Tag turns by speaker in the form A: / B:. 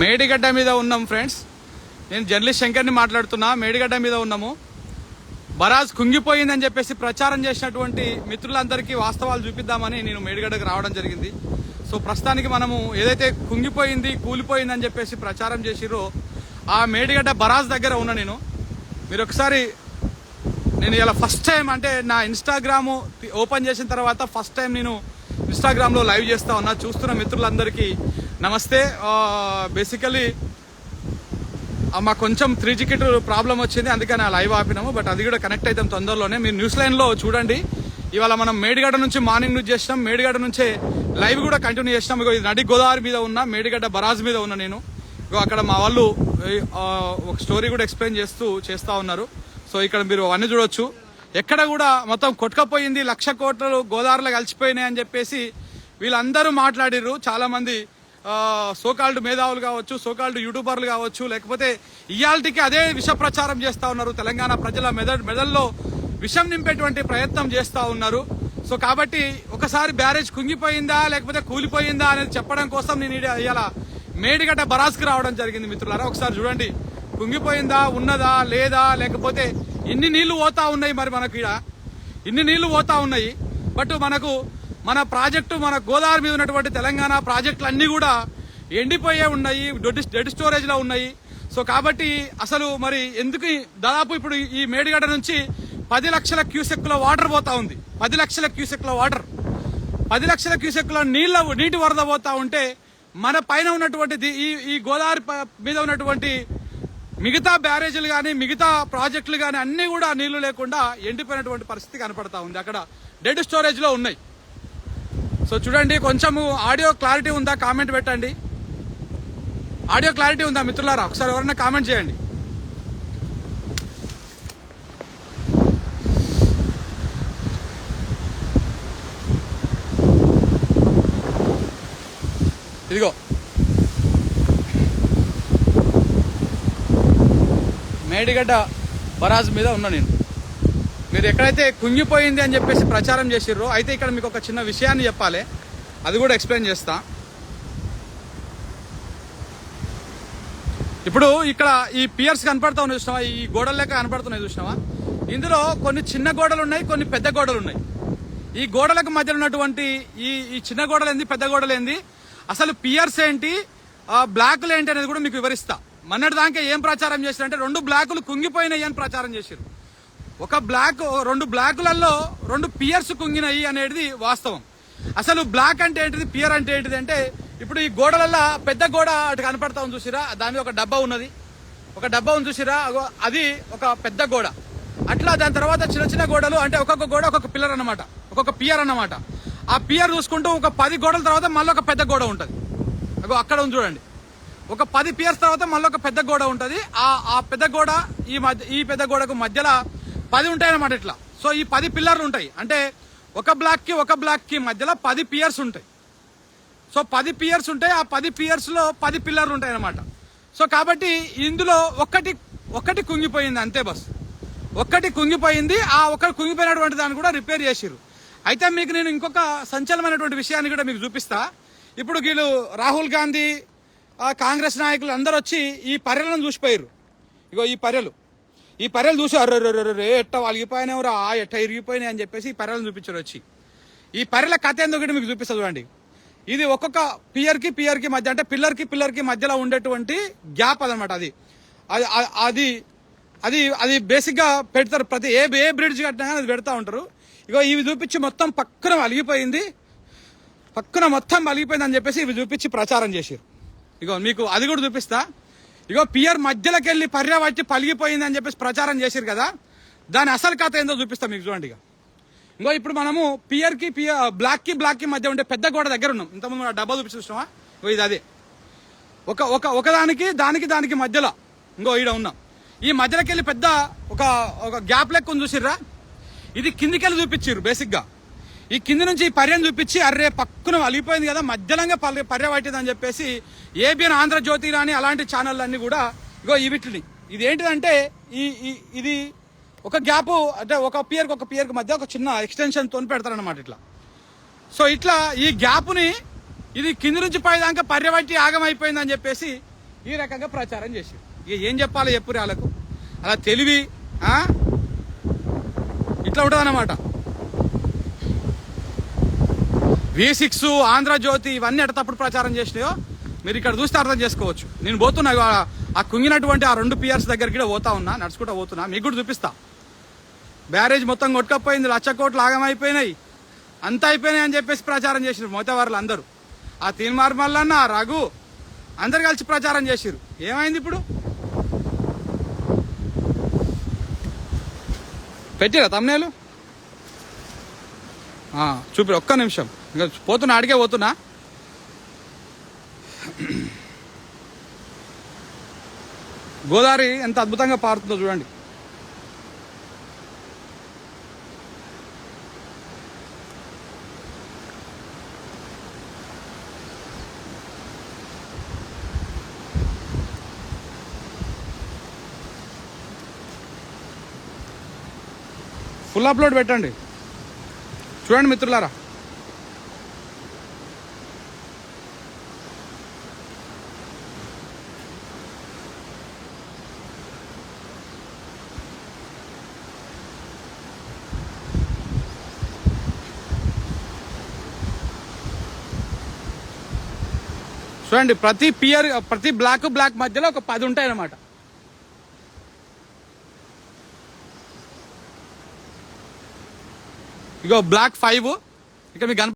A: మేడిగడ్డ మీద ఉన్నాం ఫ్రెండ్స్ నేను జర్నలిస్ట్ శంకర్ని మాట్లాడుతున్నా మేడిగడ్డ మీద ఉన్నాము. బరాజ్ కుంగిపోయిందని చెప్పేసి ప్రచారం చేసినటువంటి మిత్రులందరికీ వాస్తవాలు చూపిద్దామని నేను మేడిగడ్డకు రావడం జరిగింది. సో ప్రస్తుతానికి మనము ఏదైతే కుంగిపోయింది కూలిపోయిందని చెప్పేసి ప్రచారం చేసిరో ఆ మేడిగడ్డ బరాజ్ దగ్గర ఉన్నా నేను. మీరు ఒకసారి నేను ఇలా ఫస్ట్ టైం అంటే నా ఇన్స్టాగ్రాము ఓపెన్ చేసిన తర్వాత ఫస్ట్ టైం నేను ఇన్స్టాగ్రామ్లో లైవ్ చేస్తా ఉన్నా చూస్తున్న మిత్రులందరికీ నమస్తే. బేసికలీ మాకు కొంచెం త్రీ జికెట్ ప్రాబ్లం వచ్చింది అందుకని ఆ లైవ్ ఆపినాము బట్ అది కూడా కనెక్ట్ అవుతాం తొందరలోనే. మీరు న్యూస్ లైన్లో చూడండి. ఇవాళ మనం మేడిగడ్డ నుంచి మార్నింగ్ నుంచి చేసినాం మేడిగడ్డ నుంచే లైవ్ కూడా కంటిన్యూ చేసినాం. ఇగో ఇది నడి గోదావరి మీద ఉన్న మేడిగడ్డ బరాజ్ మీద ఉన్నా నేను. ఇగో అక్కడ మా వాళ్ళు ఒక స్టోరీ కూడా ఎక్స్ప్లెయిన్ చేస్తూ చేస్తూ ఉన్నారు. సో ఇక్కడ మీరు అన్నీ చూడొచ్చు. ఎక్కడ కూడా మొత్తం కొట్టుకపోయింది లక్ష కోట్లు గోదావరిలో కలిసిపోయినాయి అని చెప్పేసి వీళ్ళందరూ మాట్లాడిర్రు. చాలా మంది సోకాల్డ్ మేధావులు కావచ్చు సోకాల్డ్ యూట్యూబర్లు కావచ్చు లేకపోతే ఇయాల్టికి అదే విష ప్రచారం చేస్తా ఉన్నారు. తెలంగాణ ప్రజల మెద మెదల్లో విషం నింపేటువంటి ప్రయత్నం చేస్తా ఉన్నారు. సో కాబట్టి ఒకసారి బ్యారేజ్ కుంగిపోయిందా లేకపోతే కూలిపోయిందా అనేది చెప్పడం కోసం నేను ఇలా మేడిగడ్డ బరాస్కి రావడం జరిగింది మిత్రులారా. ఒకసారి చూడండి. కుంగిపోయిందా ఉన్నదా లేదా లేకపోతే ఇన్ని నీళ్ళు పోతా ఉన్నాయి మరి మనకు ఇక్కడ ఇన్ని నీళ్ళు పోతా ఉన్నాయి. బట్ మనకు మన ప్రాజెక్టు మన గోదావరి మీద ఉన్నటువంటి తెలంగాణ ప్రాజెక్టులు అన్నీ కూడా ఎండిపోయే ఉన్నాయి డెడ్ డెడ్ స్టోరేజ్లో ఉన్నాయి. సో కాబట్టి అసలు మరి ఎందుకు దాదాపు ఇప్పుడు ఈ మేడిగడ్డ నుంచి పది లక్షల క్యూసెక్ల వాటర్ పోతా ఉంది. పది లక్షల క్యూసెక్ల వాటర్. పది లక్షల క్యూసెక్ల నీళ్ళ నీటి వరద పోతా ఉంటే మన పైన ఉన్నటువంటి ఈ ఈ గోదావరి మీద ఉన్నటువంటి మిగతా బ్యారేజీలు కానీ మిగతా ప్రాజెక్టులు కానీ అన్ని కూడా నీళ్ళు లేకుండా ఎండిపోయినటువంటి పరిస్థితి కనపడతా ఉంది. అక్కడ డెడ్ స్టోరేజ్లో ఉన్నాయి. సో చూడండి కొంచెము ఆడియో క్లారిటీ ఉందా? కామెంట్ పెట్టండి. ఆడియో క్లారిటీ ఉందా మిత్రులారా? ఒకసారి ఎవరైనా కామెంట్ చేయండి. ఇదిగో. మేడిగడ్డ బరాజ్ మీద ఉన్నా నేను. మీరు ఎక్కడైతే కుంగిపోయింది అని చెప్పేసి ప్రచారం చేసిర్రో అయితే ఇక్కడ మీకు ఒక చిన్న విషయాన్ని చెప్పాలి. అది కూడా ఎక్స్ప్లెయిన్ చేస్తా. ఇప్పుడు ఇక్కడ ఈ పియర్స్ కనపడతా ఉన్నాయి చూసినావా? ఈ గోడల లెక్క కనపడుతున్నాయి చూసినావా? ఇందులో కొన్ని చిన్న గోడలు ఉన్నాయి కొన్ని పెద్ద గోడలు ఉన్నాయి. ఈ గోడలకు మధ్యలో ఉన్నటువంటి ఈ ఈ చిన్న గోడలు ఏంది పెద్ద గోడలు ఏంది అసలు పియర్స్ ఏంటి? ఆ ఏంటి అనేది కూడా మీకు వివరిస్తా. మొన్నటి దాకా ఏం ప్రచారం చేశారంటే రెండు బ్లాకులు కుంగిపోయినాయి అని ప్రచారం చేశారు. ఒక బ్లాక్ రెండు బ్లాకులలో రెండు పియర్స్ కుంగినాయి అనేది వాస్తవం. అసలు బ్లాక్ అంటే ఏంటిది పియర్ అంటే ఏంటిది అంటే ఇప్పుడు ఈ గోడలల్లో పెద్ద గోడ అటు కనపడతా ఉంది చూసిరా దాని మీద ఒక డబ్బా ఉన్నది. ఒక డబ్బా ఉంది చూసిరా అగో అది ఒక పెద్ద గోడ. అట్లా దాని తర్వాత చిన్న చిన్న గోడలు అంటే ఒక్కొక్క గోడ ఒక్కొక్క పిల్లర్ అనమాట ఒక్కొక్క పియర్ అనమాట ఆ పియర్ చూసుకుంటూ ఒక పది గోడల తర్వాత మళ్ళీ ఒక పెద్ద గోడ ఉంటుంది. అగో అక్కడ ఉంది చూడండి. ఒక పది పియర్స్ తర్వాత మళ్ళీ ఒక పెద్ద గోడ ఉంటుంది. ఆ ఆ పెద్ద గోడ ఈ మధ్య ఈ పెద్ద గోడకు మధ్యలో పది ఉంటాయి అన్నమాట ఇట్లా. సో ఈ పది పిల్లర్లు ఉంటాయి. అంటే ఒక బ్లాక్కి ఒక బ్లాక్కి మధ్యలో పది పియర్స్ ఉంటాయి. సో పది పియర్స్ ఉంటాయి. ఆ పది పియర్స్లో పది పిల్లర్లు ఉంటాయి అన్నమాట సో కాబట్టి ఇందులో ఒక్కటి ఒక్కటి కుంగిపోయింది అంతే బస్. ఒక్కటి కుంగిపోయింది. ఆ ఒక్కటి కుంగిపోయినటువంటి దాన్ని కూడా రిపేర్ చేసిరు అయితే మీకు నేను ఇంకొక సంచలనమైనటువంటి విషయాన్ని కూడా మీకు చూపిస్తా. ఇప్పుడు వీళ్ళు రాహుల్ గాంధీ కాంగ్రెస్ నాయకులు అందరూ వచ్చి ఈ పర్యలను చూసిపోయారు. ఇగో ఈ పర్యలు. ఈ పర్యలు చూసి అర్రే ఎట్ట వలిగిపోయినావురా ఎట్ట ఇరిగిపోయినాయి అని చెప్పేసి ఈ పర్యలను చూపించారు వచ్చి. ఈ పర్యల కథ ఎందుకు మీకు చూపిస్తా చూడండి. ఇది ఒక్కొక్క పియర్కి పియర్కి మధ్య అంటే పిల్లర్కి పిల్లర్కి మధ్యలో ఉండేటువంటి గ్యాప్ అదనమాట అది. అది అది- అది అది బేసిక్గా పెడతారు ప్రతి ఏ ఏ బ్రిడ్జ్ కట్టినా అది పెడతా ఉంటారు. ఇగో ఇవి చూపించి మొత్తం పక్కన అలిగిపోయింది. పక్కన మొత్తం అలిగిపోయింది అని చెప్పేసి ఇవి చూపించి ప్రచారం చేశారు. ఇగో మీకు అది కూడా చూపిస్తా. ఇగో పియర్ మధ్యలోకి వెళ్ళి పర్యవచ్చి పలిగిపోయింది అని చెప్పేసి ప్రచారం చేశారు కదా. దాని అసలు కథ ఏందో చూపిస్తా మీకు చూడండి ఇక ఇంకో ఇప్పుడు మనము పియర్కి పియర్ బ్లాక్కి బ్లాక్కి మధ్య ఉండే పెద్ద గోడ దగ్గర ఉన్నాం. ఇంతకుముందు మన డబ్బా చూపిస్తున్నావా ఇగో ఇది అదే. ఒక ఒక ఒకదానికి దానికి దానికి మధ్యలో ఇంకో ఈడ ఉన్నాం. ఈ మధ్యలోకి వెళ్ళి పెద్ద ఒక ఒక గ్యాప్ లెక్క ఉంది చూసిర్రా? ఇది కిందికెళ్ళి చూపించారు బేసిక్గా ఈ కింది నుంచి ఈ పర్యం చూపించి అర్రే పక్కన అలిగిపోయింది కదా మధ్యలంగా పర్య పర్య చెప్పేసి ఏబిఎన్ ఆంధ్రజ్యోతి రాని అలాంటి ఛానల్ కూడా ఇగో ఈ వీటిని. ఇది ఏంటిదంటే ఈ ఇది ఒక గ్యాప్ అంటే ఒక పియర్కి ఒక పియర్కి మధ్య ఒక చిన్న ఎక్స్టెన్షన్ తోని పెడతారనమాట ఇట్లా. సో ఇట్లా ఈ గ్యాప్ని ఇది కింది నుంచి పైదాకా పర్యబట్టి ఆగమైపోయిందని చెప్పేసి ఈ రకంగా ప్రచారం చేసి ఇక ఏం చెప్పాలి చెప్పు వాళ్ళకు అలా తెలివి ఇట్లా ఉంటుంది అన్నమాట వి సిక్స్ ఆంధ్రజ్యోతి ఇవన్నీ ఎట తప్పుడు ప్రచారం చేసినాయో మీరు ఇక్కడ చూస్తే అర్థం చేసుకోవచ్చు. నేను పోతున్నా ఆ- కుంగినటువంటి ఆ రెండు పియర్స్ దగ్గరికి కూడా పోతా ఉన్నా నడుచుకుంటా పోతున్నా మీకు కూడా చూపిస్తా. బ్యారేజ్ మొత్తం కొట్టుకపోయింది లక్ష కోట్లు ఆగమైపోయినాయి. అంత అయిపోయినాయి అని చెప్పేసి ప్రచారం చేసినారు మోతవారులు అందరూ. ఆ తీన్మార్ మల్లన్న ఆ రఘు అందరు కలిసి ప్రచారం చేసిరు ఏమైంది ఇప్పుడు? పెట్టిరా తమ్నేలు చూపి ఒక్క నిమిషం. ఇంకా పోతున్నా అడిగే పోతున్నా. గోదావరి ఎంత అద్భుతంగా పారుతుందో చూడండి. ఫుల్ అప్లోడ్ పెట్టండి. చూడండి మిత్రులారా. చూడండి ప్రతి పియర్ ప్రతి బ్లాక్ బ్లాక్ మధ్యలో ఒక పది ఉంటాయి అన్నమాట ఇగో బ్లాక్ ఫైవ్ ఇక మీకు